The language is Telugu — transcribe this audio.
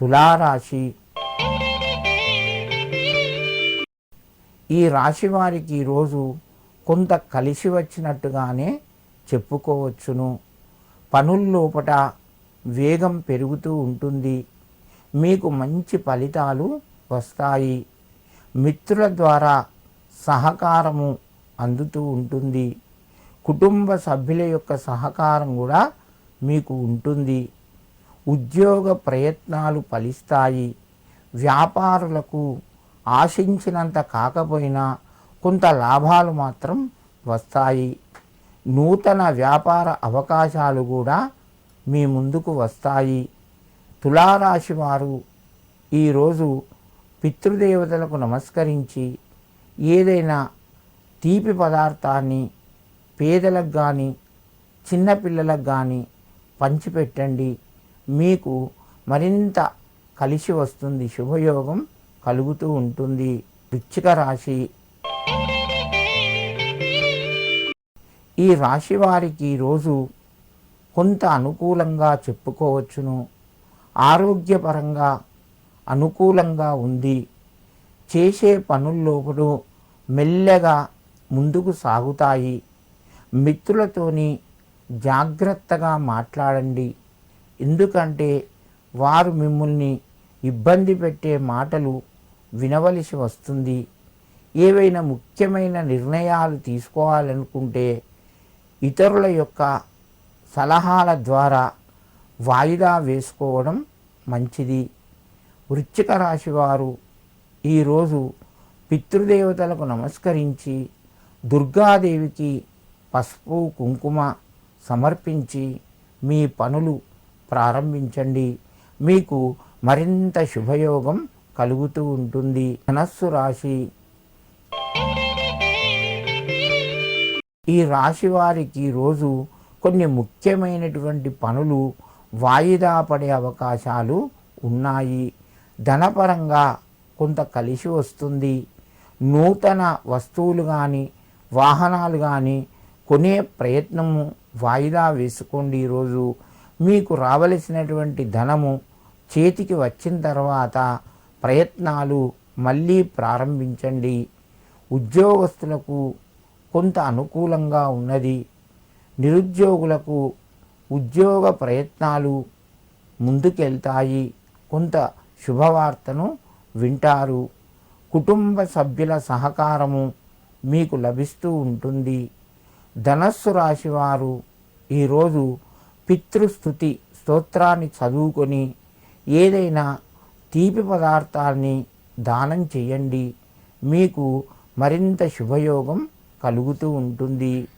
తులారాశి. ఈ రాశి వారికి ఈరోజు కొంత కలిసి వచ్చినట్టుగానే చెప్పుకోవచ్చును. పనుల్లోపట వేగం పెరుగుతూ ఉంటుంది. మీకు మంచి ఫలితాలు వస్తాయి. మిత్రుల ద్వారా సహకారము అందుతూ ఉంటుంది. కుటుంబ సభ్యుల యొక్క సహకారం కూడా మీకు ఉంటుంది. ఉద్యోగ ప్రయత్నాలు ఫలిస్తాయి. వ్యాపారులకు ఆశించినంత కాకపోయినా కొంత లాభాలు మాత్రం వస్తాయి. నూతన వ్యాపార అవకాశాలు కూడా మీ ముందుకు వస్తాయి. తులారాశి వారు ఈరోజు పితృదేవతలకు నమస్కరించి ఏదైనా తీపి పదార్థాన్ని పేదలకు కానీ చిన్నపిల్లలకు కానీ పంచిపెట్టండి. మీకు మరింత కలిసి వస్తుంది. శుభయోగం కలుగుతూ ఉంటుంది. వృచ్చిక రాశి. ఈ రాశి వారికి ఈరోజు కొంత అనుకూలంగా చెప్పుకోవచ్చును. ఆరోగ్యపరంగా అనుకూలంగా ఉంది. చేసే పనుల్లోపుడు మెల్లగా ముందుకు సాగుతాయి. మిత్రులతోని జాగ్రత్తగా మాట్లాడండి. ఎందుకంటే వారు మిమ్మల్ని ఇబ్బంది పెట్టే మాటలు వినవలసి వస్తుంది. ఏవైనా ముఖ్యమైన నిర్ణయాలు తీసుకోవాలనుకుంటే ఇతరుల యొక్క సలహాల ద్వారా వాయిదా వేసుకోవడం మంచిది. వృశ్చిక రాశి వారు ఈరోజు పితృదేవతలకు నమస్కరించి దుర్గాదేవికి పసుపు కుంకుమ సమర్పించి మీ పనులు ప్రారంభించండి. మీకు మరింత శుభయోగం కలుగుతూ ఉంటుంది. ధనస్సు రాశి. ఈ రాశి వారికి రోజు కొన్ని ముఖ్యమైనటువంటి పనులు వాయిదా పడే అవకాశాలు ఉన్నాయి. ధనపరంగా కొంత కలిసి వస్తుంది. నూతన వస్తువులు కానీ వాహనాలు కానీ కొనే ప్రయత్నము వాయిదా వేసుకోండి ఈరోజు. మీకు రావలసినటువంటి ధనము చేతికి వచ్చిన తర్వాత ప్రయత్నాలు మళ్ళీ ప్రారంభించండి. ఉద్యోగస్తులకు కొంత అనుకూలంగా ఉన్నది. నిరుద్యోగులకు ఉద్యోగ ప్రయత్నాలు ముందుకెళ్తాయి. కొంత శుభవార్తను వింటారు. కుటుంబ సభ్యుల సహకారము మీకు లభిస్తూ ఉంటుంది. ధనస్సు రాశి వారు ఈరోజు పితృస్థుతి స్తోత్రాన్ని చదువుకొని ఏదైనా తీపి పదార్థాన్ని దానం చేయండి. మీకు మరింత శుభయోగం కలుగుతూ ఉంటుంది.